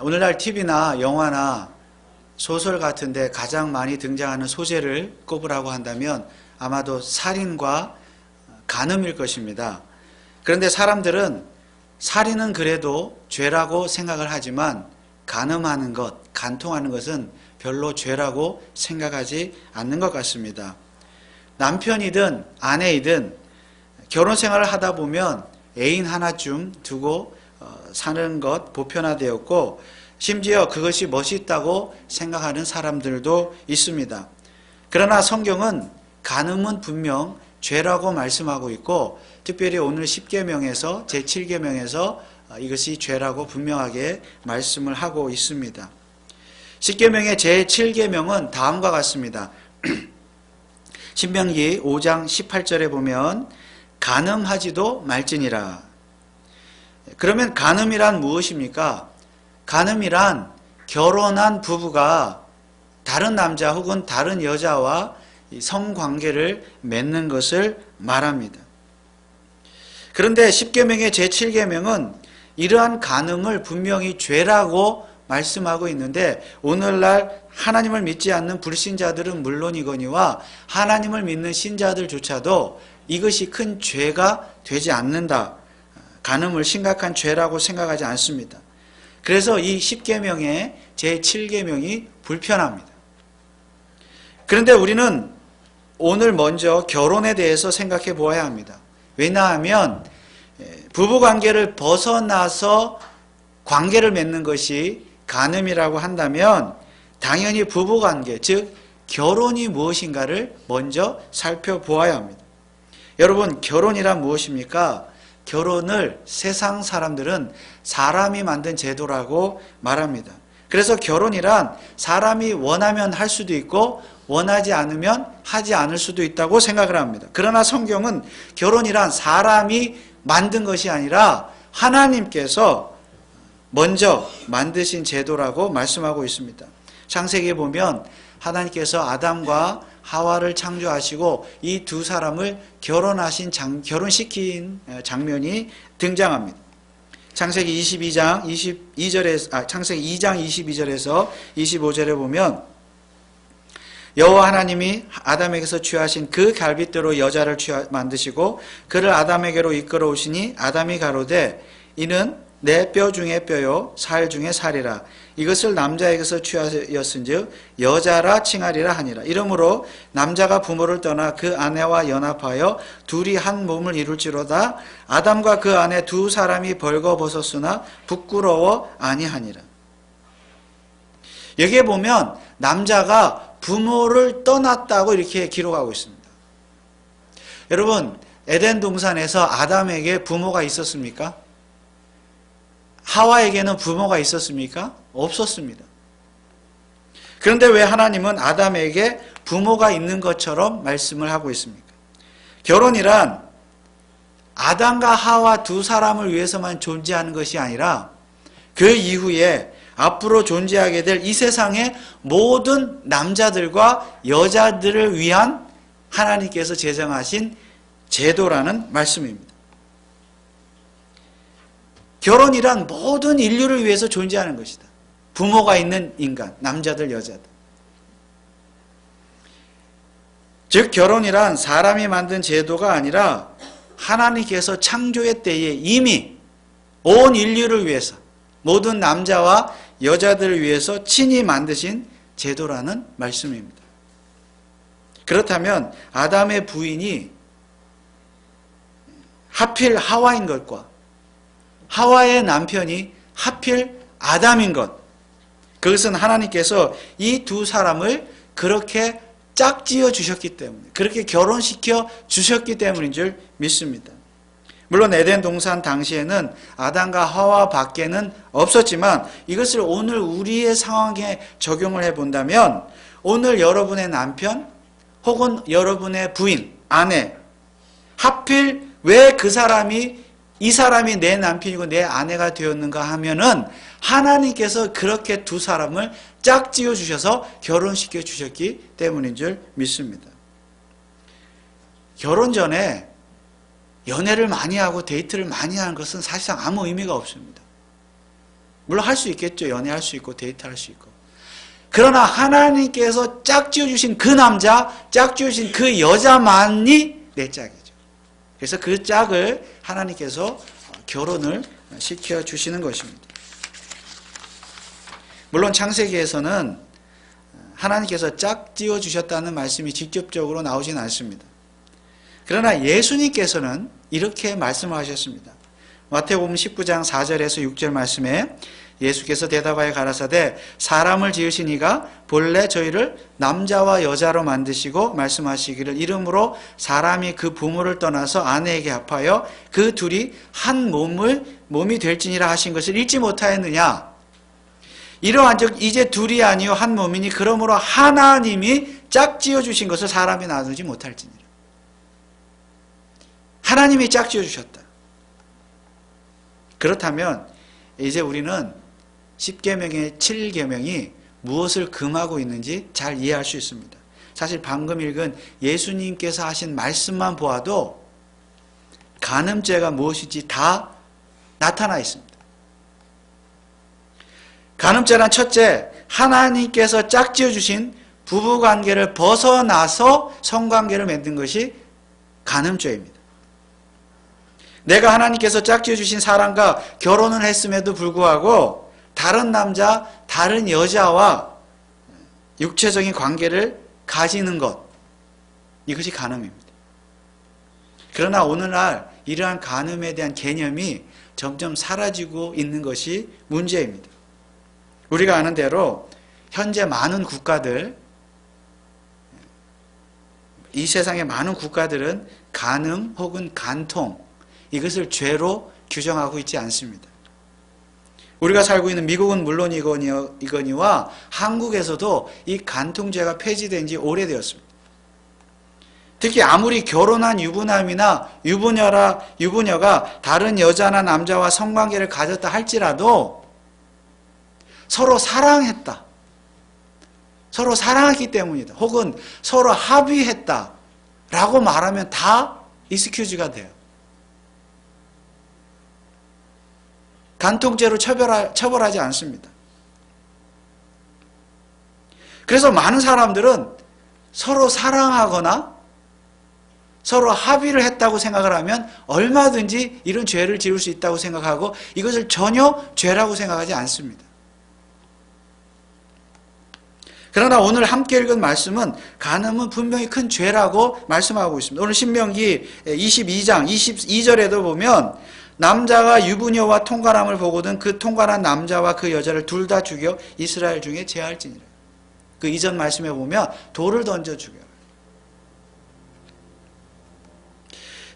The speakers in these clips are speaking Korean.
오늘날 TV나 영화나 소설 같은데 가장 많이 등장하는 소재를 꼽으라고 한다면 아마도 살인과 간음일 것입니다. 그런데 사람들은 살인은 그래도 죄라고 생각을 하지만 간음하는 것, 간통하는 것은 별로 죄라고 생각하지 않는 것 같습니다. 남편이든 아내이든 결혼 생활을 하다 보면 애인 하나쯤 두고 어, 사는 것 보편화되었고 심지어 그것이 멋있다고 생각하는 사람들도 있습니다. 그러나 성경은 간음은 분명 죄라고 말씀하고 있고 특별히 오늘 10계명에서 제7계명에서 이것이 죄라고 분명하게 말씀을 하고 있습니다. 10계명의 제7계명은 다음과 같습니다. 신명기 5장 18절에 보면 간음하지도 말지니라. 그러면 간음이란 무엇입니까? 간음이란 결혼한 부부가 다른 남자 혹은 다른 여자와 성관계를 맺는 것을 말합니다. 그런데 10계명의 제7계명은 이러한 간음을 분명히 죄라고 말씀하고 있는데 오늘날 하나님을 믿지 않는 불신자들은 물론이거니와 하나님을 믿는 신자들조차도 이것이 큰 죄가 되지 않는다. 간음을 심각한 죄라고 생각하지 않습니다. 그래서 이 10계명의 제7계명이 불편합니다. 그런데 우리는 오늘 먼저 결혼에 대해서 생각해 보아야 합니다. 왜냐하면 부부 관계를 벗어나서 관계를 맺는 것이 간음이라고 한다면 당연히 부부 관계, 즉 결혼이 무엇인가를 먼저 살펴보아야 합니다. 여러분, 결혼이란 무엇입니까? 결혼을 세상 사람들은 사람이 만든 제도라고 말합니다. 그래서 결혼이란 사람이 원하면 할 수도 있고 원하지 않으면 하지 않을 수도 있다고 생각을 합니다. 그러나 성경은 결혼이란 사람이 만든 것이 아니라 하나님께서 먼저 만드신 제도라고 말씀하고 있습니다. 창세기에 보면 하나님께서 아담과 하와를 창조하시고 이 두 사람을 결혼하신 장, 결혼시킨 장면이 등장합니다. 창세기 22장 22절에 아, 창세기 2장 22절에서 25절에 보면 여호와 하나님이 아담에게서 취하신 그 갈빗대로 여자를 취하, 만드시고 그를 아담에게로 이끌어 오시니 아담이 가로되 이는 내 뼈 중에 뼈요 살 중에 살이라 이것을 남자에게서 취하였은즉 여자라 칭하리라 하니라 이러므로 남자가 부모를 떠나 그 아내와 연합하여 둘이 한 몸을 이룰지로다 아담과 그 아내 두 사람이 벌거벗었으나 부끄러워 아니하니라 여기에 보면 남자가 부모를 떠났다고 이렇게 기록하고 있습니다. 여러분, 에덴 동산에서 아담에게 부모가 있었습니까? 하와에게는 부모가 있었습니까? 없었습니다. 그런데 왜 하나님은 아담에게 부모가 있는 것처럼 말씀을 하고 있습니까? 결혼이란 아담과 하와 두 사람을 위해서만 존재하는 것이 아니라 그 이후에 앞으로 존재하게 될 이 세상의 모든 남자들과 여자들을 위한 하나님께서 제정하신 제도라는 말씀입니다. 결혼이란 모든 인류를 위해서 존재하는 것이다. 부모가 있는 인간, 남자들, 여자들. 즉, 결혼이란 사람이 만든 제도가 아니라 하나님께서 창조의 때에 이미 온 인류를 위해서 모든 남자와 여자들을 위해서 친히 만드신 제도라는 말씀입니다. 그렇다면 아담의 부인이 하필 하와인 것과 하와의 남편이 하필 아담인 것. 그것은 하나님께서 이 두 사람을 그렇게 짝지어 주셨기 때문에, 그렇게 결혼시켜 주셨기 때문인 줄 믿습니다. 물론 에덴 동산 당시에는 아담과 하와 밖에는 없었지만 이것을 오늘 우리의 상황에 적용을 해 본다면 오늘 여러분의 남편 혹은 여러분의 부인, 아내 하필 왜 그 사람이 이 사람이 내 남편이고 내 아내가 되었는가 하면은 하나님께서 그렇게 두 사람을 짝지어 주셔서 결혼시켜 주셨기 때문인 줄 믿습니다. 결혼 전에 연애를 많이 하고 데이트를 많이 하는 것은 사실상 아무 의미가 없습니다. 물론 할 수 있겠죠. 연애할 수 있고 데이트할 수 있고. 그러나 하나님께서 짝지어 주신 그 남자, 짝지어 주신 그 여자만이 내 짝이죠. 그래서 그 짝을 하나님께서 결혼을 시켜 주시는 것입니다. 물론 창세기에서는 하나님께서 짝 지어 주셨다는 말씀이 직접적으로 나오진 않습니다. 그러나 예수님께서는 이렇게 말씀하셨습니다. 마태복음 19장 4절에서 6절 말씀에 예수께서 대답하여 가라사대 사람을 지으신 이가 본래 저희를 남자와 여자로 만드시고 말씀하시기를 이름으로 사람이 그 부모를 떠나서 아내에게 합하여 그 둘이 한 몸을 몸이 될지니라 하신 것을 읽지 못하였느냐 이러한 즉 이제 둘이 아니요 한 몸이니 그러므로 하나님이 짝지어 주신 것을 사람이 나누지 못할지니라 하나님이 짝지어 주셨다 그렇다면 이제 우리는 10계명의 7계명이 무엇을 금하고 있는지 잘 이해할 수 있습니다. 사실 방금 읽은 예수님께서 하신 말씀만 보아도 간음죄가 무엇인지 다 나타나 있습니다. 간음죄란 첫째, 하나님께서 짝지어 주신 부부 관계를 벗어나서 성관계를 맺는 것이 간음죄입니다. 내가 하나님께서 짝지어 주신 사람과 결혼을 했음에도 불구하고 다른 남자, 다른 여자와 육체적인 관계를 가지는 것 이것이 간음입니다. 그러나 오늘날 이러한 간음에 대한 개념이 점점 사라지고 있는 것이 문제입니다. 우리가 아는 대로 현재 많은 국가들 이 세상의 많은 국가들은 간음 혹은 간통 이것을 죄로 규정하고 있지 않습니다. 우리가 살고 있는 미국은 물론 이거니와 한국에서도 이 간통죄가 폐지된 지 오래되었습니다. 특히 아무리 결혼한 유부남이나 유부녀라, 유부녀가 다른 여자나 남자와 성관계를 가졌다 할지라도 서로 사랑했다. 서로 사랑했기 때문이다. 혹은 서로 합의했다. 라고 말하면 다 이스큐즈가 돼요. 간통죄로 처벌하, 처벌하지 않습니다. 그래서 많은 사람들은 서로 사랑하거나 서로 합의를 했다고 생각을 하면 얼마든지 이런 죄를 지을 수 있다고 생각하고 이것을 전혀 죄라고 생각하지 않습니다. 그러나 오늘 함께 읽은 말씀은 간음은 분명히 큰 죄라고 말씀하고 있습니다. 오늘 신명기 22장 22절에도 보면 남자가 유부녀와 통관함을 보거든 그 통관한 남자와 그 여자를 둘 다 죽여 이스라엘 중에 제할지니라. 그 이전 말씀에 보면 돌을 던져 죽여.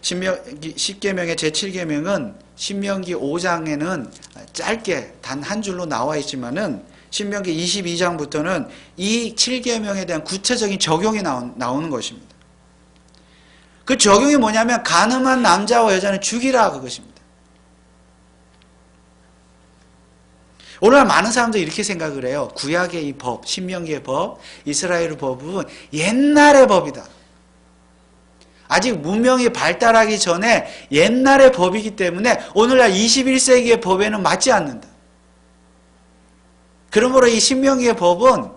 신명기 10계명의 제7계명은 신명기 5장에는 짧게 단 한 줄로 나와 있지만은 신명기 22장부터는 이 7계명에 대한 구체적인 적용이 나오는 것입니다. 그 적용이 뭐냐면 가늠한 남자와 여자는 죽이라 그것입니다. 오늘 많은 사람들이 이렇게 생각을 해요. 구약의 이 법, 신명기의 법, 이스라엘의 법은 옛날의 법이다. 아직 문명이 발달하기 전에 옛날의 법이기 때문에 오늘날 21세기의 법에는 맞지 않는다. 그러므로 이 신명기의 법은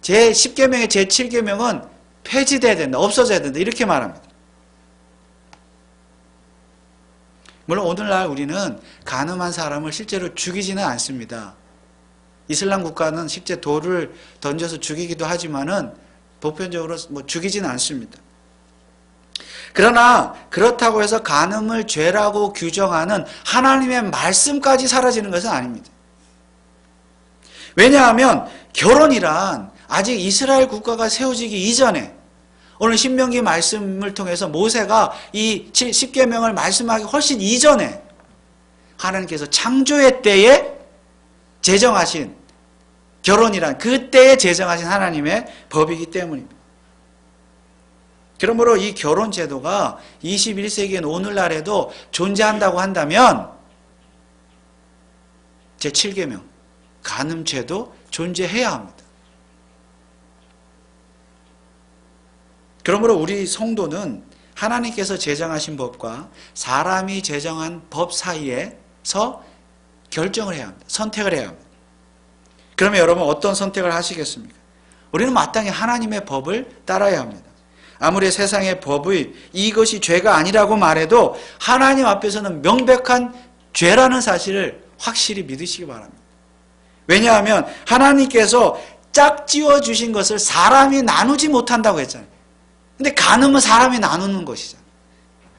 제 10계명의 제 7계명은 폐지돼야 된다. 없어져야 된다. 이렇게 말합니다. 물론 오늘날 우리는 가늠한 사람을 실제로 죽이지는 않습니다. 이슬람 국가는 실제 돌을 던져서 죽이기도 하지만은 보편적으로 뭐 죽이지는 않습니다. 그러나 그렇다고 해서 간음을 죄라고 규정하는 하나님의 말씀까지 사라지는 것은 아닙니다. 왜냐하면 결혼이란 아직 이스라엘 국가가 세워지기 이전에 오늘 신명기 말씀을 통해서 모세가 이 10계명을 말씀하기 훨씬 이전에 하나님께서 창조의 때에 제정하신 결혼이란 그때에 제정하신 하나님의 법이기 때문입니다. 그러므로 이 결혼 제도가 21세기인 오늘날에도 존재한다고 한다면 제7계명 간음죄도 존재해야 합니다. 그러므로 우리 성도는 하나님께서 제정하신 법과 사람이 제정한 법 사이에서 결정을 해야 합니다. 선택을 해야 합니다. 그러면 여러분 어떤 선택을 하시겠습니까? 우리는 마땅히 하나님의 법을 따라야 합니다. 아무리 세상의 법의 이것이 죄가 아니라고 말해도 하나님 앞에서는 명백한 죄라는 사실을 확실히 믿으시기 바랍니다. 왜냐하면 하나님께서 짝지어 주신 것을 사람이 나누지 못한다고 했잖아요. 근데 간음은 사람이 나누는 것이잖아요.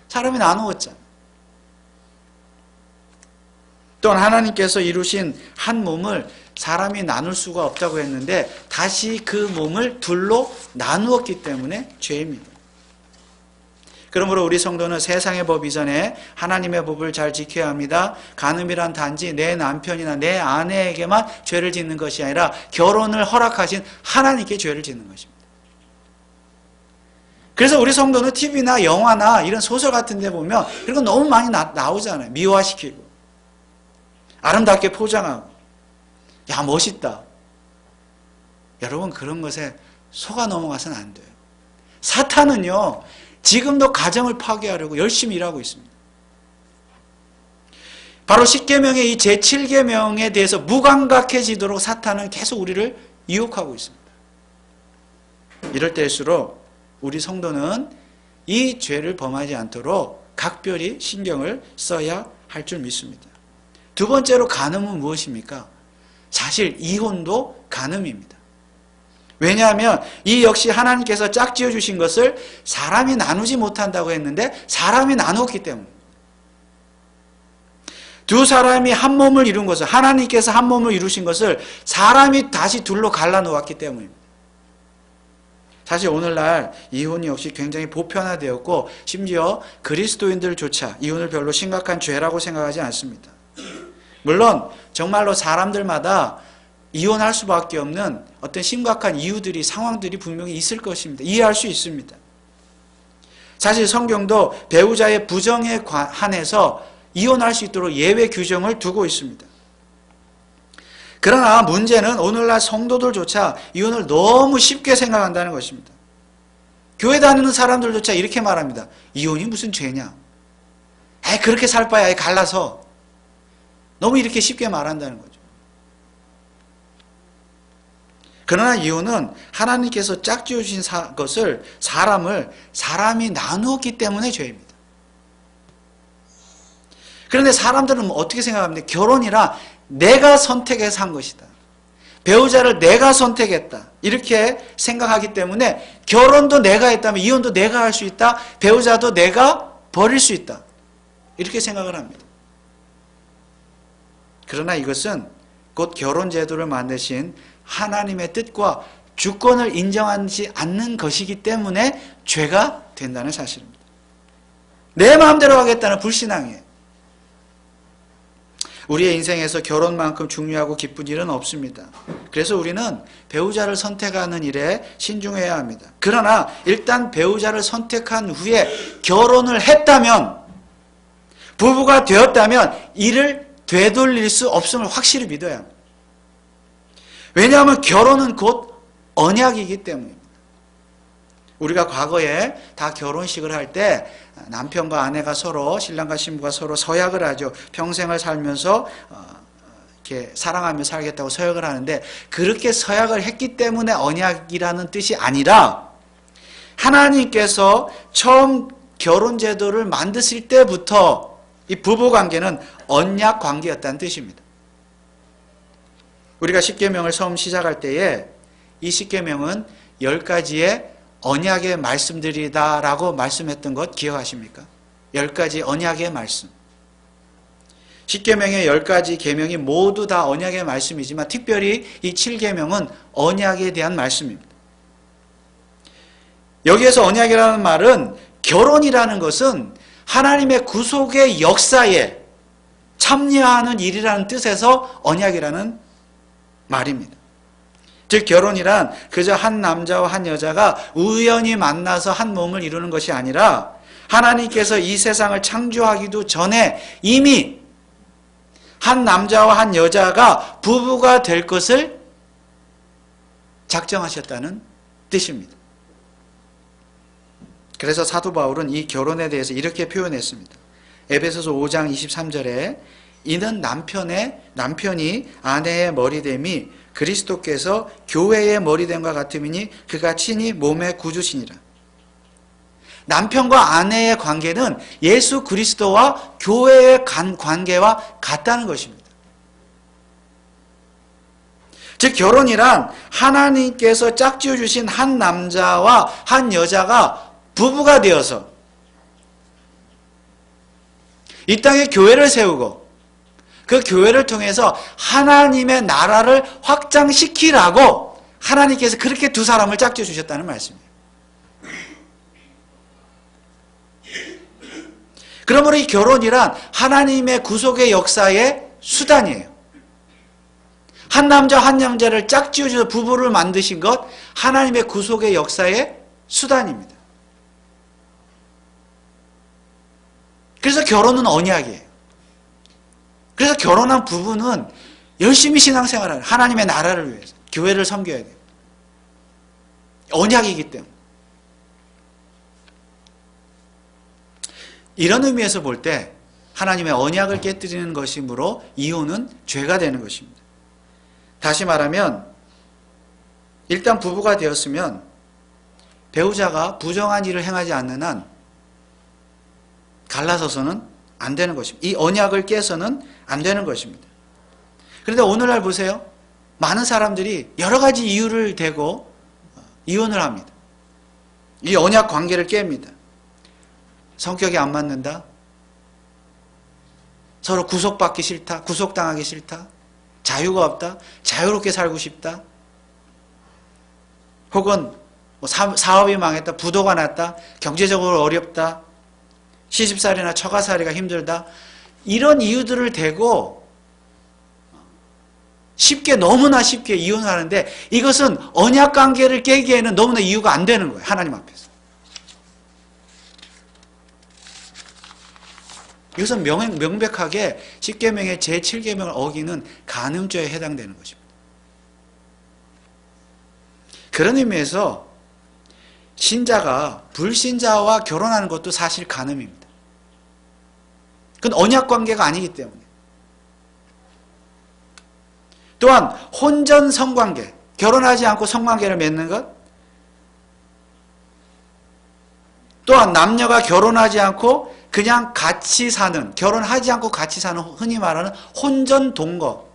사람이 나누었잖아요. 또한 하나님께서 이루신 한 몸을 사람이 나눌 수가 없다고 했는데 다시 그 몸을 둘로 나누었기 때문에 죄입니다. 그러므로 우리 성도는 세상의 법 이전에 하나님의 법을 잘 지켜야 합니다. 간음이란 단지 내 남편이나 내 아내에게만 죄를 짓는 것이 아니라 결혼을 허락하신 하나님께 죄를 짓는 것입니다. 그래서 우리 성도는 TV나 영화나 이런 소설 같은 데 보면 이런 거 너무 많이 나, 나오잖아요. 미화시키고. 아름답게 포장하고. 야, 멋있다. 여러분, 그런 것에 속아 넘어가서는 안 돼요. 사탄은요, 지금도 가정을 파괴하려고 열심히 일하고 있습니다. 바로 10계명의 이 제7계명에 대해서 무감각해지도록 사탄은 계속 우리를 유혹하고 있습니다. 이럴 때일수록 우리 성도는 이 죄를 범하지 않도록 각별히 신경을 써야 할 줄 믿습니다. 두 번째로 간음은 무엇입니까? 사실 이혼도 간음입니다. 왜냐하면 이 역시 하나님께서 짝지어 주신 것을 사람이 나누지 못한다고 했는데 사람이 나누었기 때문에 두 사람이 한 몸을 이룬 것을 하나님께서 한 몸을 이루신 것을 사람이 다시 둘로 갈라 놓았기 때문입니다. 사실 오늘날 이혼이 역시 굉장히 보편화되었고 심지어 그리스도인들조차 이혼을 별로 심각한 죄라고 생각하지 않습니다. 물론 정말로 사람들마다 이혼할 수밖에 없는 어떤 심각한 이유들이 상황들이 분명히 있을 것입니다. 이해할 수 있습니다. 사실 성경도 배우자의 부정에 한해서 이혼할 수 있도록 예외 규정을 두고 있습니다. 그러나 문제는 오늘날 성도들조차 이혼을 너무 쉽게 생각한다는 것입니다. 교회 다니는 사람들조차 이렇게 말합니다. 이혼이 무슨 죄냐? 에 그렇게 살 바야 갈라서 너무 이렇게 쉽게 말한다는 거죠. 그러나 이유는 하나님께서 짝지어 주신 것을 사람을 사람이 나누었기 때문에 죄입니다. 그런데 사람들은 어떻게 생각합니까? 결혼이라 내가 선택해서 한 것이다. 배우자를 내가 선택했다. 이렇게 생각하기 때문에 결혼도 내가 했다면 이혼도 내가 할 수 있다. 배우자도 내가 버릴 수 있다. 이렇게 생각을 합니다. 그러나 이것은 곧 결혼 제도를 만드신 하나님의 뜻과 주권을 인정하지 않는 것이기 때문에 죄가 된다는 사실입니다. 내 마음대로 하겠다는 불신앙이에요. 우리의 인생에서 결혼만큼 중요하고 기쁜 일은 없습니다. 그래서 우리는 배우자를 선택하는 일에 신중해야 합니다. 그러나 일단 배우자를 선택한 후에 결혼을 했다면 부부가 되었다면 이를 되돌릴 수 없음을 확실히 믿어야 합니다. 왜냐하면 결혼은 곧 언약이기 때문입니다. 우리가 과거에 다 결혼식을 할 때 남편과 아내가 서로 신랑과 신부가 서로 서약을 하죠. 평생을 살면서 어, 이렇게 사랑하며 살겠다고 서약을 하는데 그렇게 서약을 했기 때문에 언약이라는 뜻이 아니라 하나님께서 처음 결혼 제도를 만드실 때부터 이 부부 관계는 언약 관계였다는 뜻입니다. 우리가 십계명을 처음 시작할 때에 이 십계명은 열 가지의 언약의 말씀들이다라고 말씀했던 것 기억하십니까? 열 가지 언약의 말씀. 십계명의 열 가지 계명이 모두 다 언약의 말씀이지만 특별히 이 칠계명은 언약에 대한 말씀입니다. 여기에서 언약이라는 말은 결혼이라는 것은 하나님의 구속의 역사에 참여하는 일이라는 뜻에서 언약이라는 말입니다. 즉 결혼이란 그저 한 남자와 한 여자가 우연히 만나서 한 몸을 이루는 것이 아니라 하나님께서 이 세상을 창조하기도 전에 이미 한 남자와 한 여자가 부부가 될 것을 작정하셨다는 뜻입니다. 그래서 사도 바울은 이 결혼에 대해서 이렇게 표현했습니다. 에베소서 5장 23절에 이는 남편의 남편이 아내의 머리됨이 그리스도께서 교회의 머리됨과 같음이니 그가 친히 몸의 구주시니라. 남편과 아내의 관계는 예수 그리스도와 교회의 관계와 같다는 것입니다. 즉 결혼이란 하나님께서 짝지어 주신 한 남자와 한 여자가 부부가 되어서 이 땅에 교회를 세우고 그 교회를 통해서 하나님의 나라를 확장시키라고 하나님께서 그렇게 두 사람을 짝지어 주셨다는 말씀이에요. 그러므로 이 결혼이란 하나님의 구속의 역사의 수단이에요. 한 남자 한 남자를 짝지어 주셔서 부부를 만드신 것 하나님의 구속의 역사의 수단입니다. 그래서 결혼은 언약이에요. 그래서 결혼한 부부는 열심히 신앙생활을 하나님의 나라를 위해서 교회를 섬겨야 돼요. 언약이기 때문에. 이런 의미에서 볼 때 하나님의 언약을 깨뜨리는 것이므로 이혼은 죄가 되는 것입니다. 다시 말하면 일단 부부가 되었으면 배우자가 부정한 일을 행하지 않는 한 갈라서서는 안 되는 것입니다. 이 언약을 깨서는 안 되는 것입니다. 그런데 오늘날 보세요. 많은 사람들이 여러 가지 이유를 대고 이혼을 합니다. 이 언약 관계를 깹니다. 성격이 안 맞는다. 서로 구속받기 싫다. 구속당하기 싫다. 자유가 없다. 자유롭게 살고 싶다. 혹은 뭐 사업이 망했다. 부도가 났다. 경제적으로 어렵다. 시집살이나 처가살이가 힘들다. 이런 이유들을 대고 쉽게 너무나 쉽게 이혼하는데 이것은 언약 관계를 깨기에는 너무나 이유가 안 되는 거예요. 하나님 앞에서. 이것은 명, 명백하게 10계명의 제7계명을 어기는 간음죄에 해당되는 것입니다. 그런 의미에서 신자가 불신자와 결혼하는 것도 사실 간음입니다. 그건 언약 관계가 아니기 때문에. 또한 혼전 성관계, 결혼하지 않고 성관계를 맺는 것. 또한 남녀가 결혼하지 않고 그냥 같이 사는, 결혼하지 않고 같이 사는 흔히 말하는 혼전 동거.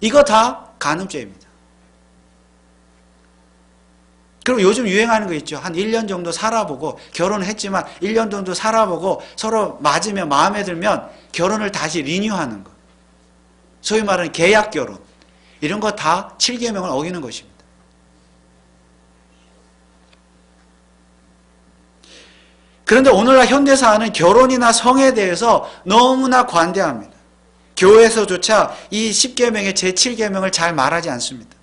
이거 다 간음죄입니다. 그리고 요즘 유행하는 거 있죠. 한 1년 정도 살아보고 결혼했지만 1년 정도 살아보고 서로 맞으면 마음에 들면 결혼을 다시 리뉴하는 거. 소위 말하는 계약 결혼. 이런 거 다 7계명을 어기는 것입니다. 그런데 오늘날 현대사는 결혼이나 성에 대해서 너무나 관대합니다. 교회에서조차 이 10계명의 제7계명을 잘 말하지 않습니다.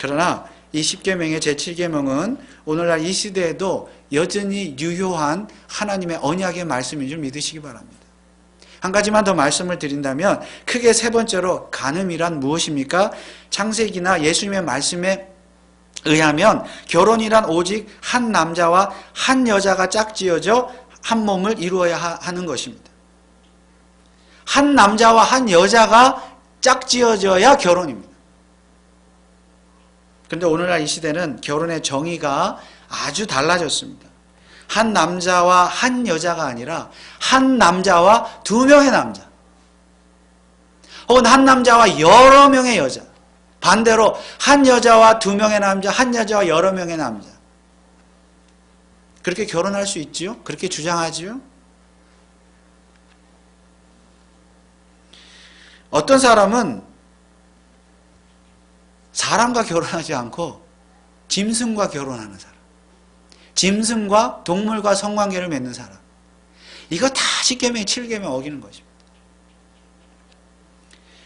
그러나 이 10계명의 제7계명은 오늘날 이 시대에도 여전히 유효한 하나님의 언약의 말씀인 줄 믿으시기 바랍니다. 한 가지만 더 말씀을 드린다면 크게 세 번째로 간음이란 무엇입니까? 창세기나 예수님의 말씀에 의하면 결혼이란 오직 한 남자와 한 여자가 짝지어져 한 몸을 이루어야 하는 것입니다. 한 남자와 한 여자가 짝지어져야 결혼입니다. 그런데 오늘날 이 시대는 결혼의 정의가 아주 달라졌습니다. 한 남자와 한 여자가 아니라 한 남자와 두 명의 남자. 혹은 한 남자와 여러 명의 여자. 반대로 한 여자와 두 명의 남자, 한 여자와 여러 명의 남자. 그렇게 결혼할 수 있지요? 그렇게 주장하지요? 어떤 사람은 사람과 결혼하지 않고 짐승과 결혼하는 사람. 짐승과 동물과 성관계를 맺는 사람. 이거 다 10계명, 7계명 어기는 것입니다.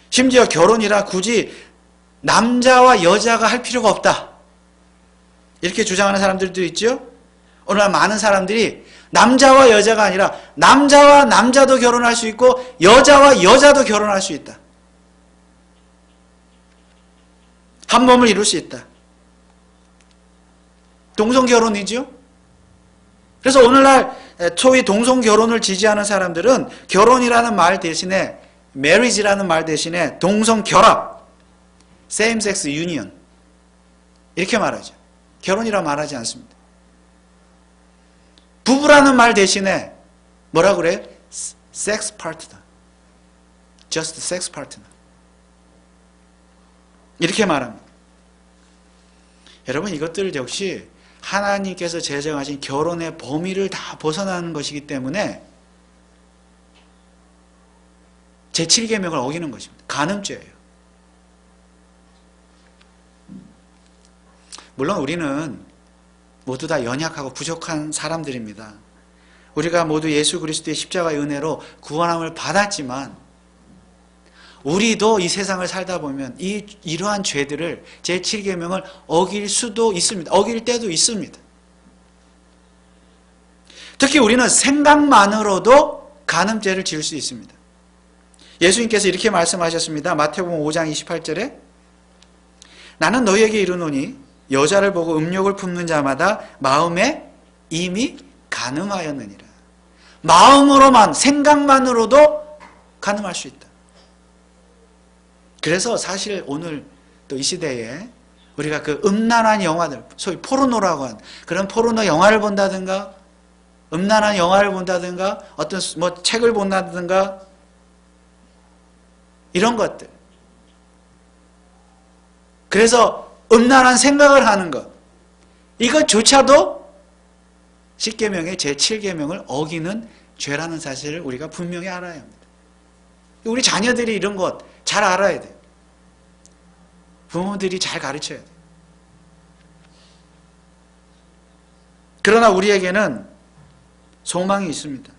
심지어 결혼이라 굳이 남자와 여자가 할 필요가 없다. 이렇게 주장하는 사람들도 있죠? 오늘 많은 사람들이 남자와 여자가 아니라 남자와 남자도 결혼할 수 있고 여자와 여자도 결혼할 수 있다. 한 몸을 이룰 수 있다. 동성 결혼이죠? 그래서 오늘날 소위 동성 결혼을 지지하는 사람들은 결혼이라는 말 대신에 marriage라는 말 대신에 동성 결합, same sex union 이렇게 말하죠. 결혼이라 말하지 않습니다. 부부라는 말 대신에 뭐라 그래요? sex partner. just sex partner. 이렇게 말합니다. 여러분 이것들 역시 하나님께서 제정하신 결혼의 범위를 다 벗어나는 것이기 때문에 제7계명을 어기는 것입니다. 간음죄예요. 물론 우리는 모두 다 연약하고 부족한 사람들입니다. 우리가 모두 예수 그리스도의 십자가의 은혜로 구원함을 받았지만 우리도 이 세상을 살다 보면 이 이러한 죄들을 제7계명을 어길 수도 있습니다. 어길 때도 있습니다. 특히 우리는 생각만으로도 간음죄를 지을 수 있습니다. 예수님께서 이렇게 말씀하셨습니다. 마태복음 5장 28절에 나는 너희에게 이르노니 여자를 보고 음욕을 품는 자마다 마음에 이미 간음하였느니라. 마음으로만 생각만으로도 간음할 수 있다. 그래서 사실 오늘 또 이 시대에 우리가 그 음란한 영화들, 소위 포르노라고 한 그런 포르노 영화를 본다든가, 음란한 영화를 본다든가, 어떤 뭐 책을 본다든가, 이런 것들. 그래서 음란한 생각을 하는 것. 이것조차도 10계명의 제7계명을 어기는 죄라는 사실을 우리가 분명히 알아야 합니다. 우리 자녀들이 이런 것 잘 알아야 돼요. 부모들이 잘 가르쳐야 돼요. 그러나 우리에게는 소망이 있습니다.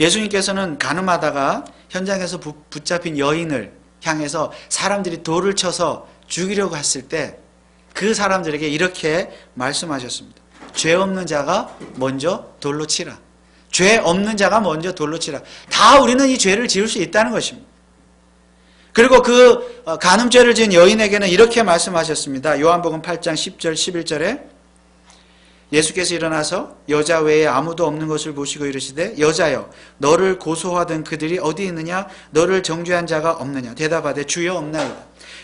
예수님께서는 가늠하다가 현장에서 붙잡힌 여인을 향해서 사람들이 돌을 쳐서 죽이려고 했을 때 그 사람들에게 이렇게 말씀하셨습니다. 죄 없는 자가 먼저 돌로 치라. 죄 없는 자가 먼저 돌로 치라. 다 우리는 이 죄를 지을 수 있다는 것입니다. 그리고 그 어, 간음죄를 지은 여인에게는 이렇게 말씀하셨습니다. 요한복음 8장 10절 11절에 예수께서 일어나서 여자 외에 아무도 없는 것을 보시고 이르시되 여자여 너를 고소하던 그들이 어디 있느냐 너를 정죄한 자가 없느냐 대답하되 주여 없나이다.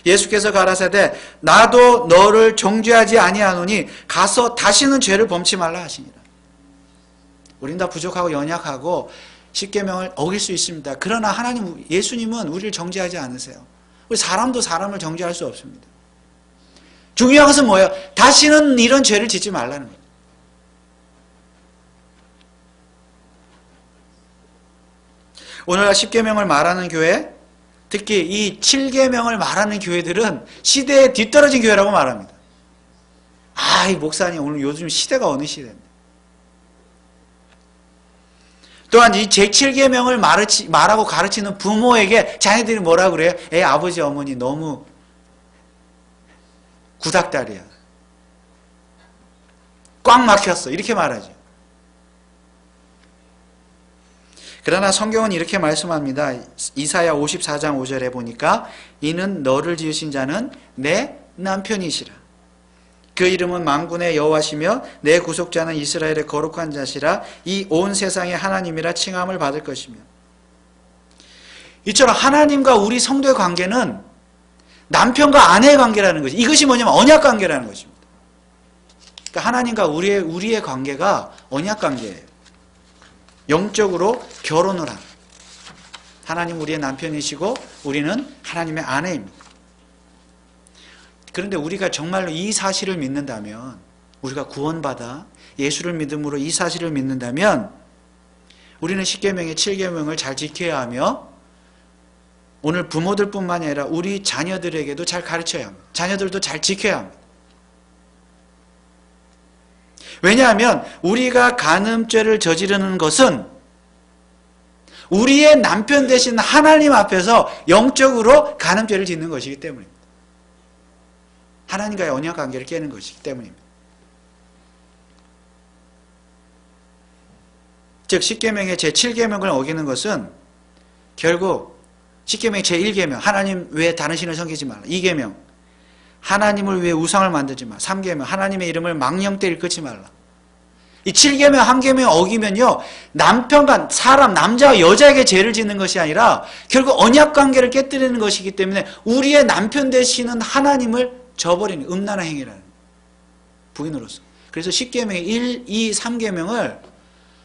예수께서 가라사대 나도 너를 정죄하지 아니하노니 가서 다시는 죄를 범치 말라 하시니라. 우린 다 부족하고 연약하고 십계명을 어길 수 있습니다. 그러나 하나님 예수님은 우리를 정죄하지 않으세요. 우리 사람도 사람을 정죄할 수 없습니다. 중요한 것은 뭐예요? 다시는 이런 죄를 짓지 말라는 거예요. 오늘날 십계명을 말하는 교회, 특히 이 7계명을 말하는 교회들은 시대에 뒤떨어진 교회라고 말합니다. 아, 이 목사님 오늘 요즘 시대가 어느 시대인데. 또한 이 제7계명을 말하고 가르치는 부모에게 자녀들이 뭐라 그래요? 애 아버지 어머니 너무 구닥다리야. 꽉 막혔어. 이렇게 말하죠. 그러나 성경은 이렇게 말씀합니다. 이사야 54장 5절에 보니까 이는 너를 지으신 자는 내 남편이시라. 그 이름은 만군의 여호와시며 내 구속자는 이스라엘의 거룩한 자시라 이 온 세상의 하나님이라 칭함을 받을 것이며 이처럼 하나님과 우리 성도의 관계는 남편과 아내의 관계라는 것이 이것이 뭐냐면 언약 관계라는 것입니다. 그러니까 하나님과 우리의 우리의 관계가 언약 관계예요. 영적으로 결혼을 한 하나님 우리의 남편이시고 우리는 하나님의 아내입니다. 그런데 우리가 정말로 이 사실을 믿는다면 우리가 구원받아 예수를 믿음으로 이 사실을 믿는다면 우리는 십계명의 7계명을 잘 지켜야 하며 오늘 부모들뿐만이 아니라 우리 자녀들에게도 잘 가르쳐야 합니다. 자녀들도 잘 지켜야 합니다. 왜냐하면 우리가 간음죄를 저지르는 것은 우리의 남편 대신 하나님 앞에서 영적으로 간음죄를 짓는 것이기 때문입니다. 하나님과의 언약 관계를 깨는 것이기 때문입니다. 즉 십계명의 제7계명을 어기는 것은 결국 십계명의 제1계명 하나님 외에 다른 신을 섬기지 말라. 2계명 하나님을 위해 우상을 만들지 마. 3계명 하나님의 이름을 망령때 일컫지 말라. 이 7계명 한 계명 어기면요. 남편과 사람 남자와 여자에게 죄를 짓는 것이 아니라 결국 언약 관계를 깨뜨리는 것이기 때문에 우리의 남편 되시는 하나님을 저버리는 음란한 행위라는. 부인으로서. 그래서 10계명의 1, 2, 3계명을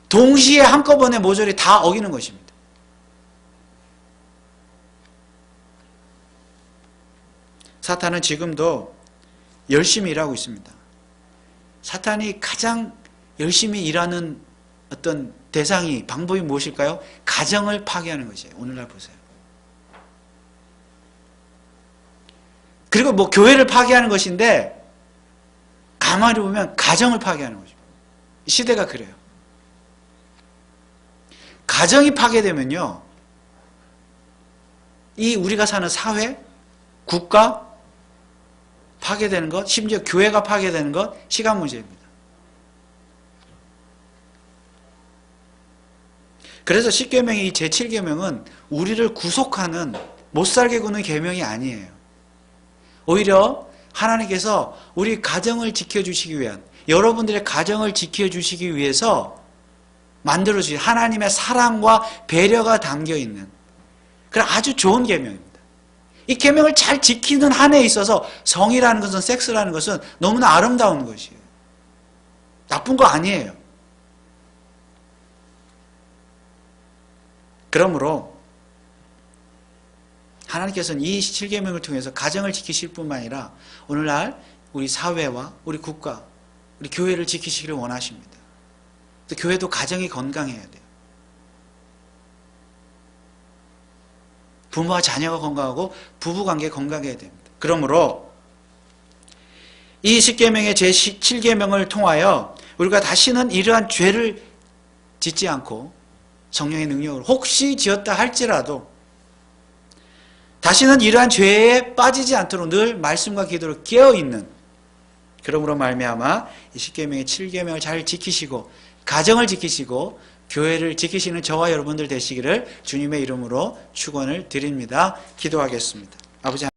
동시에 한꺼번에 모조리 다 어기는 것입니다. 사탄은 지금도 열심히 일하고 있습니다. 사탄이 가장 열심히 일하는 어떤 대상이 방법이 무엇일까요? 가정을 파괴하는 것이에요. 오늘날 보세요. 그리고 뭐 교회를 파괴하는 것인데 가만히 보면 가정을 파괴하는 거죠. 시대가 그래요. 가정이 파괴되면요. 이 우리가 사는 사회, 국가 파괴되는 것, 심지어 교회가 파괴되는 것 시간 문제입니다. 그래서 10계명의 이 제7계명은 우리를 구속하는 못 살게 구는 계명이 아니에요. 오히려 하나님께서 우리 가정을 지켜주시기 위한 여러분들의 가정을 지켜주시기 위해서 만들어주신 하나님의 사랑과 배려가 담겨있는 그런 아주 좋은 계명입니다. 이 계명을 잘 지키는 한에 있어서 성이라는 것은 섹스라는 것은 너무나 아름다운 것이에요. 나쁜 거 아니에요. 그러므로 하나님께서는 이 7계명을 통해서 가정을 지키실 뿐만 아니라 오늘날 우리 사회와 우리 국가, 우리 교회를 지키시기를 원하십니다. 교회도 가정이 건강해야 돼요. 부모와 자녀가 건강하고 부부 관계 건강해야 됩니다. 그러므로 이 10계명의 제 7계명을 통하여 우리가 다시는 이러한 죄를 짓지 않고 성령의 능력으로 혹시 지었다 할지라도 다시는 이러한 죄에 빠지지 않도록 늘 말씀과 기도로 깨어 있는 그러므로 말미암아 이 10계명의 7계명을 잘 지키시고 가정을 지키시고 교회를 지키시는 저와 여러분들 되시기를 주님의 이름으로 축원을 드립니다. 기도하겠습니다. 아버지